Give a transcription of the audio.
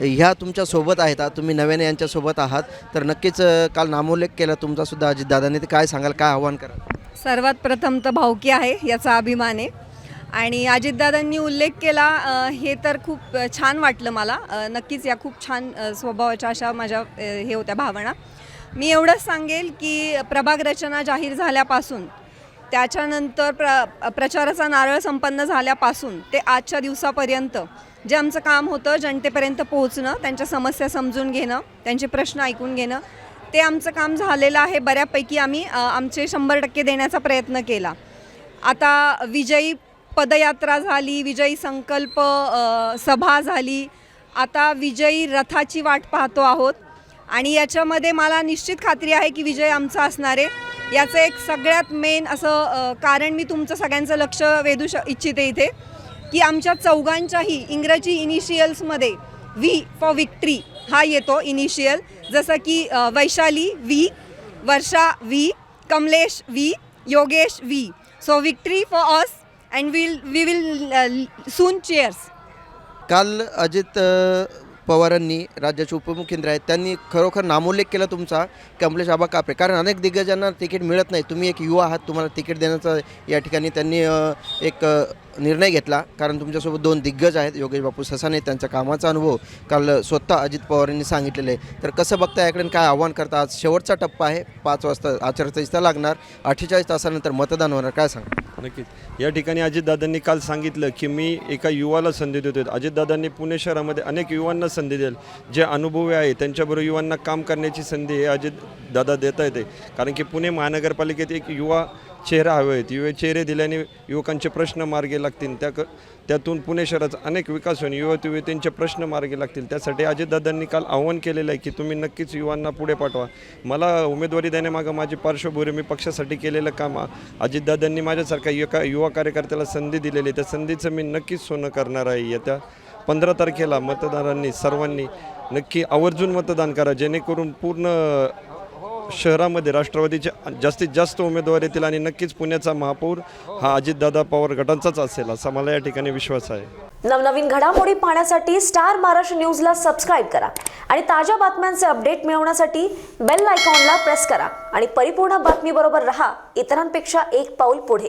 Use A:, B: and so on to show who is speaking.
A: ह्या तुमच्यासोबत आहेत तुम्ही नव्याने यांच्यासोबत आहात. तर नक्कीच काल नामोल्लेख केला तुमचासुद्धा अजितदादांनी ते काय सांगाल काय आव्हान करा
B: सर्वात प्रथम तर भावकी आहे याचा अभिमान आहे. आणि अजितदादांनी उल्लेख केला हे तर खूप छान वाटलं मला. नक्कीच या खूप छान स्वभावाच्या अशा माझ्या हे होत्या भावना. मी एवढंच सांगेल की प्रभाग रचना जाहीर झाल्यापासून त्याच्यानंतर प्र प्रचाराचा नारळ संपन्न झाल्यापासून ते आजच्या दिवसापर्यंत जे आमचं काम होतं जनतेपर्यंत पोहोचणं त्यांच्या समस्या समजून घेणं त्यांचे प्रश्न ऐकून घेणं ते आमचं काम झालेलं आहे. बऱ्यापैकी आम्ही आमचे शंभर टक्के देण्याचा प्रयत्न केला. आता विजयी पदयात्रा झाली विजयी संकल्प सभा झाली. आता विजयी रथाची वाट पाहतो आहोत. आणि याच्यामध्ये मला निश्चित खात्री आहे की विजय आमचा असणार आहे. याचं एक सगळ्यात मेन असं कारण मी तुमचं सगळ्यांचं लक्ष वेधू श इच्छिते इथे की आमच्या चौघांच्याही इंग्रजी इनिशियल्समध्ये व्ही फॉर विक्ट्री हा येतो इनिशियल जसं की Vaishali V Varsha V Kamlesh V Yogesh V so victory for us and will we will soon cheers
A: काल अजित पवारांनी राज्याचे उपमुख्यमंत्री आहेत त्यांनी खरोखर नामोल्लेख केला तुमचा कमलेश आबा कापरे. कारण अनेक दिग्गजांना तिकीट मिळत नाही. तुम्ही एक युवा आहात तुम्हाला तिकीट देण्याचा या ठिकाणी त्यांनी एक निर्णय घेतला. कारण तुमच्यासोबत दोन दिग्गज आहेत योगेश बापू ससाने त्यांच्या कामाचा अनुभव काल स्वतः अजित पवारांनी सांगितलेले आहे. तर कसं बघता याकडे काय आव्हान करता? आज शेवटचा टप्पा आहे पाच वाजता आचारसंहिता लागणार अठ्ठेचाळीस तासानंतर मतदान होणार काय सांगा?
C: नक्कीच. या ठिकाणी अजितदादांनी काल सांगितलं की मी एका युवाला संधी देतो अजितदादांनी पुणे शहरामध्ये अनेक युवांना संधी दिली. जे अनुभवी आहे त्यांच्याबरोबर युवांना काम करण्याची संधी हे दादा देता येते कारण की पुणे महानगरपालिकेत एक युवा चेहरा हवे आहेत युवे चेहरे दिल्याने युवकांचे प्रश्न मार्गी लागतील. त्या क त्यातून पुणे शहराचा अनेक विकास होईल. युवक युवतींचे प्रश्न मार्गी लागतील. त्यासाठी अजितदादांनी काल आव्हान केलेलं आहे की तुम्ही नक्कीच युवांना पुढे पाठवा. मला उमेदवारी देण्यामागं माझी पार्श्वभूमी मी पक्षासाठी केलेलं काम आ- अजितदादांनी माझ्यासारख्या युवा युवा कार्यकर्त्याला संधी दिलेली. आहे. त्या संधीचं मी नक्कीच सोनं करणार आहे. येत्या पंधरा तारखेला मतदारांनी सर्वांनी नक्की आवर्जून मतदान करा. जेणेकरून पूर्ण शहरामध्ये राष्ट्रवादीचे जास्तीत जास्त उमेदवार येतील आणि नक्कीच पुण्याचा महापौर हा अजितदादा पवार गटांचाच असेल असा मला या ठिकाणी विश्वास आहे.
D: नवनवीन घडामोडी पाहण्यासाठी स्टार महाराष्ट्र न्यूजला सबस्क्राईब करा आणि ताज्या बातम्यांचे अपडेट मिळवण्यासाठी बेल आयकॉनला प्रेस करा आणि परिपूर्ण बातमीबरोबर रहा इतरांपेक्षा एक पाऊल पुढे.